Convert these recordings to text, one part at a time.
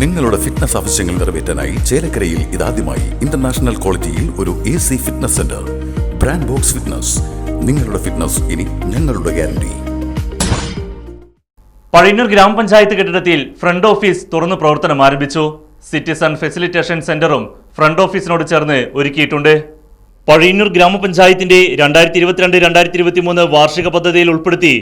നിങ്ങളുടെ ഫിറ്റ്നസ് ആവശ്യങ്ങൾ നിറവേറ്റാനായി ചേലക്കരയിൽ ഇതാദ്യമായി ഇന്റർനാഷണൽ ക്വാളിറ്റിയിൽ ഒരു A C fitness centre brand box fitness നിങ്ങളുടെ ഫിറ്റ്നസ് ഇനി ഞങ്ങളുടെ ഗ്യാരണ്ടി പഴയന്നൂർ ഗ്രാമപഞ്ചായത്ത് കെട്ടിടത്തിൽ ഫ്രണ്ട് ഓഫീസ് തുറന്നു പ്രവർത്തനം ആരംഭിച്ചു. സിറ്റിസൺ ഫെസിലിറ്റേഷൻ സെന്ററും ഫ്രണ്ട് ഓഫീസിനോട് ചേർന്ന് ഒരുക്കിയിട്ടുണ്ട്. പഴയന്നൂർ ഗ്രാമപഞ്ചായത്തിന്റെ രണ്ടായിരത്തി ഇരുപത്തിരണ്ട് രണ്ടായിരത്തി ഇരുപത്തി മൂന്ന് വാർഷിക പദ്ധതിയിൽ ഉൾപ്പെടുത്തി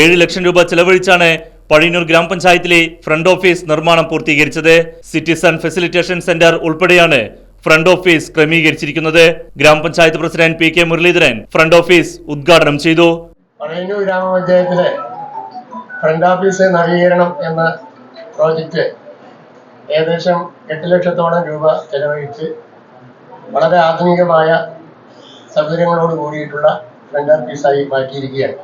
ഏഴ് ലക്ഷം രൂപ ചെലവഴിച്ചാണ് പഴയന്നൂർ ഗ്രാമപഞ്ചായത്തിലെ ഫ്രണ്ട് ഓഫീസ് നിർമ്മാണം പൂർത്തീകരിച്ചത് സിറ്റിസൺ ഫെസിലിറ്റേഷൻ സെന്റർ ഉൾപ്പെടെയാണ് ഫ്രണ്ട് ഓഫീസ് ക്രമീകരിച്ചിരിക്കുന്നത്. ഗ്രാമപഞ്ചായത്ത് president P K Muraleedharan front office ഉദ്ഘാടനം ചെയ്തു. പഴയന്നൂർ ഗ്രാമപഞ്ചായത്തിലെ ഫ്രണ്ട് ഓഫീസ് നവീകരണം എന്ന പ്രോജക്റ്റ് ഏകദേശം എട്ട് ലക്ഷത്തോളം രൂപ ചെലവഴിച്ച് വളരെ ആധുനികമായ സൗകര്യങ്ങളോട് കൂടിയിട്ടുള്ള ഫ്രണ്ട് ഓഫീസായി മാറ്റിയിരിക്കുകയാണ്.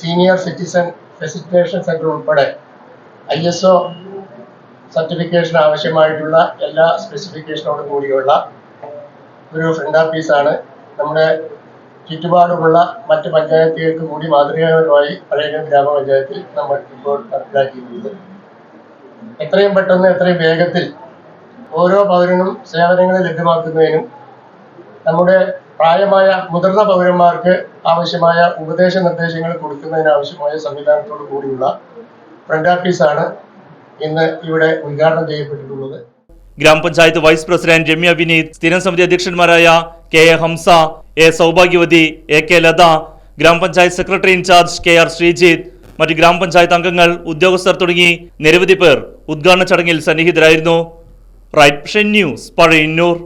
സീനിയർ സിറ്റിസൺ ഫെസിലിറ്റേഷൻ സെന്റർ ഉൾപ്പെടെ ഐ എസ് ഒ സർട്ടിഫിക്കേഷൻ ആവശ്യമായിട്ടുള്ള എല്ലാ സ്പെസിഫിക്കേഷനോടും കൂടിയുള്ള ഒരു ഫ്രണ്ട് ഓഫീസാണ് നമ്മുടെ ചുറ്റുപാടുമുള്ള മറ്റ് പഞ്ചായത്തുകൾക്ക് കൂടി മാതൃകാപരമായി പഴയ ഗ്രാമപഞ്ചായത്തിൽ നമ്മൾ ഇപ്പോൾ നടപ്പിലാക്കിയിട്ടുണ്ട് എത്രയും പെട്ടെന്ന് എത്രയും വേഗത്തിൽ ഓരോ പൗരനും സേവനങ്ങൾ ലഭ്യമാക്കുന്നതിനും നമ്മുടെ പ്രായമായ മുതിർന്ന പൗരന്മാർക്ക് ആവശ്യമായ ഉപദേശ നിർദ്ദേശങ്ങൾ കൊടുക്കുന്നതിന് ആവശ്യമായ സംവിധാനത്തോടു കൂടിയുള്ള ഫ്രണ്ട് ഓഫീസാണ് ഇന്ന് ഇവിടെ ഉദ്ഘാടനം ചെയ്യപ്പെട്ടിട്ടുള്ളത്. ഗ്രാമപഞ്ചായത്ത് വൈസ് പ്രസിഡന്റ് രമ്യ വിനീത് സ്ഥിരം സമിതി അധ്യക്ഷന്മാരായ K A Hamsa A Saubhagyavathi A K Latha ഗ്രാമപഞ്ചായത്ത് secretary incharge K R Sreejith മറ്റ് ഗ്രാമപഞ്ചായത്ത് അംഗങ്ങൾ ഉദ്യോഗസ്ഥർ തുടങ്ങി നിരവധി പേർ ഉദ്ഘാടന ചടങ്ങിൽ സന്നിഹിതരായിരുന്നു. Right news Pazhayannur.